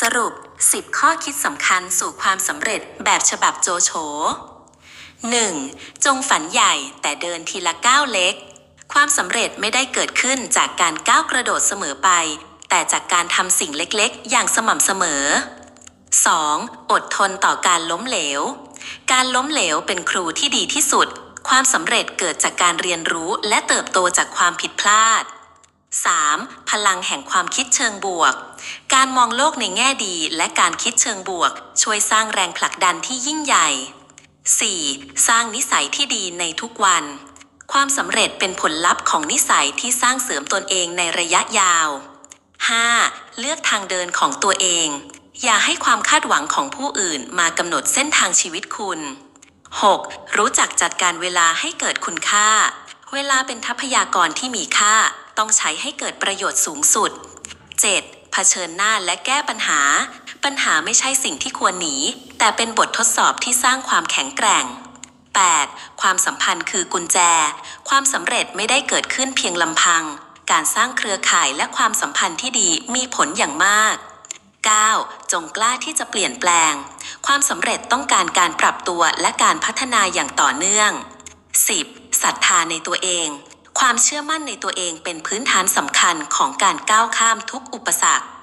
สรุป 10 ข้อคิดสำคัญสู่ความสำเร็จแบบฉบับโจโฉ 1. จงฝันใหญ่แต่เดินทีละก้าวเล็ก ความสำเร็จไม่ได้เกิดขึ้นจากการก้าวกระโดดเสมอไป แต่จากการทำสิ่งเล็กๆ อย่างสม่ำเสมอ 2. อดทนต่อการล้มเหลว การล้มเหลวเป็นครูที่ดีที่สุด ความสำเร็จเกิดจากการเรียนรู้และเติบโตจากความผิดพลาด 3. พลังแห่งความคิดเชิงบวก การมองโลกในแง่ดีและการคิดเชิงบวก ช่วยสร้างแรงผลักดันที่ยิ่งใหญ่ 4. สร้างนิสัยที่ดีในทุกวัน ความสำเร็จเป็นผลลัพธ์ของนิสัยที่สร้างเสริมตนเองในระยะยาว 5. เลือกทางเดินของตัวเอง อย่าให้ความคาดหวังของผู้อื่นมากำหนดเส้นทางชีวิตคุณ 6. รู้จักจัดการเวลาให้เกิดคุณค่า เวลาเป็นทรัพยากรที่มีค่า ต้องใช้ให้เกิดประโยชน์สูงสุด 7. เผชิญหน้าและแก้ปัญหา ปัญหาไม่ใช่สิ่งที่ควรหนี แต่เป็นบททดสอบที่สร้างความแข็งแกร่ง 8. ความสัมพันธ์คือกุญแจ ความสำเร็จไม่ได้เกิดขึ้นเพียงลำพัง การสร้างเครือข่ายและความสัมพันธ์ที่ดีมีผลอย่างมาก 9. จงกล้าที่จะเปลี่ยนแปลง ความสำเร็จต้องการการปรับตัวและการพัฒนาอย่างต่อเนื่อง 10. ศรัทธาในตัวเอง ความเชื่อมั่นในตัวเองเป็นพื้นฐานสำคัญของการก้าวข้ามทุกอุปสรรค